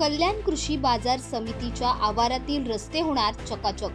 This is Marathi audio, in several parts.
कल्याण कृषी बाजार समितीच्या आवारातील रस्ते होणार चकाचक.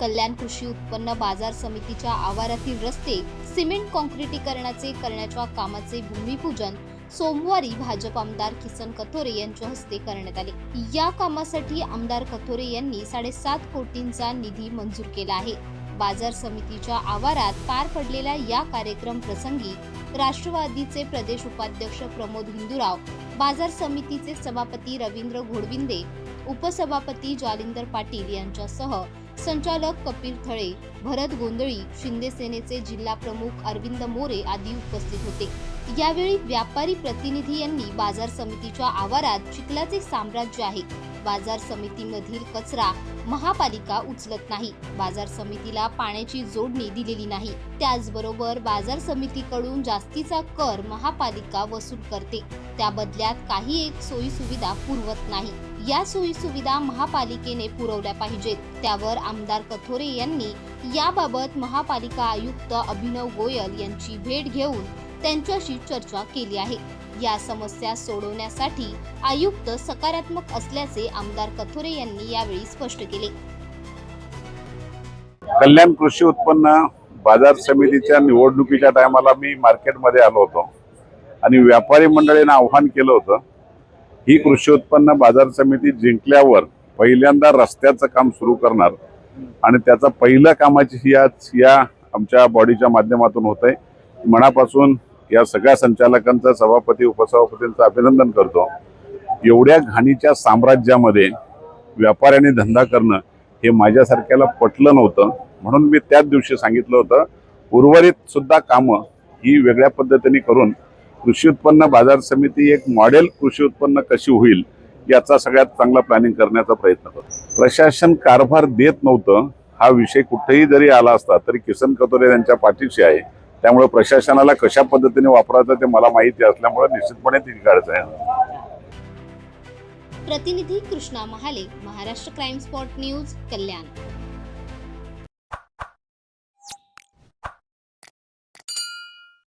कल्याण कृषी उत्पन्न बाजार समितीच्या आवारातील रस्ते सिमेंट कॉन्क्रिटीकरणाचे करण्याच्या कामाचे भूमिपूजन सोमवारी भाजप आमदार किसन कथोरे यांच्या हस्ते करण्यात आले. या कामासाठी आमदार कथोरे यांनी साडेसात कोटींचा निधी मंजूर केला आहे. बाजार समितीच्या आवारात पार पडलेल्या या कार्यक्रम प्रसंगी राष्ट्रवादीचे प्रदेश उपाध्यक्ष प्रमोद हिंदुराव बाजार समितीचे सभापती रवींद्र घोडविंदे उपसभापती जालिंदर पाटील यांच्यासह संचालक कपिल थळे भरत गोंधळी शिंदे सेनेचे जिल्हा प्रमुख अरविंद मोरे आदी उपस्थित होते. यावेळी व्यापारी प्रतिनिधी यांनी बाजार समितीच्या आवारात चिखलाचे साम्राज्य आहे. बाजार समितीमधील कचरा महापालिका उचलत नाही. बाजार समितीला पाण्याची जोडणी दिलेली नाही. त्याचबरोबर बाजार समितीकडून जास्तीचा कर महापालिका वसूल करते. त्या बदल्यात काही एक सोयी सुविधा पुरवत नाही. या सोयी सुविधा महापालिकेने पुरवल्या पाहिजेत. त्यावर आमदार कथोरे यांनी याबाबत महापालिका आयुक्त अभिनव गोयल यांची भेट घेऊन त्यांच्याशी चर्चा केली आहे. या समस्या सोडवण्यासाठी आयुक्त सकारात्मक असल्याचे आमदार कथोरे यांनी यावेळी स्पष्ट केले. कल्याण कृषी उत्पन्न बाजार समितीच्या निवडणुकीच्या टायमाला मी मार्केटमध्ये आलो होतो. आणि व्यापारी मंडळीनं आव्हान केलं होतं. ही कृषी उत्पन्न बाजार समिती जिंकल्यावर पहिल्यांदा रस्त्याचं काम सुरू करणार आणि त्याचा पहिलं कामाची ही आज या आमच्या बॉडीच्या माध्यमातून होत आहे मनापासून या सगळ्या संचालकांचं सभापती उपसभापतींचं अभिनंदन करतो. एवढ्या घाणीच्या साम्राज्यामध्ये व्यापाऱ्याने धंदा करणं हे माझ्यासारख्याला पटलं नव्हतं. म्हणून मी त्याच दिवशी सांगितलं होतं उर्वरित सुद्धा कामं ही वेगळ्या पद्धतीने करून कृषी उत्पन्न बाजार समिती एक मॉडेल कृषी उत्पन्न कशी होईल याचा सगळ्यात चांगला प्लॅनिंग करण्याचा प्रयत्न करतो. प्रशासन कारभार देत नव्हतं हा विषय कुठेही जरी आला असता तरी किसन कतोरे यांच्या पाठीशी आहे. त्यामुळे प्रशासनाला कशा पद्धतीने वापरायचं ते मला माहिती असल्यामुळे निश्चितपणे ती काढायचं आहे. प्रतिनिधी Krishna Mahale Maharashtra crime spot news Kalyan.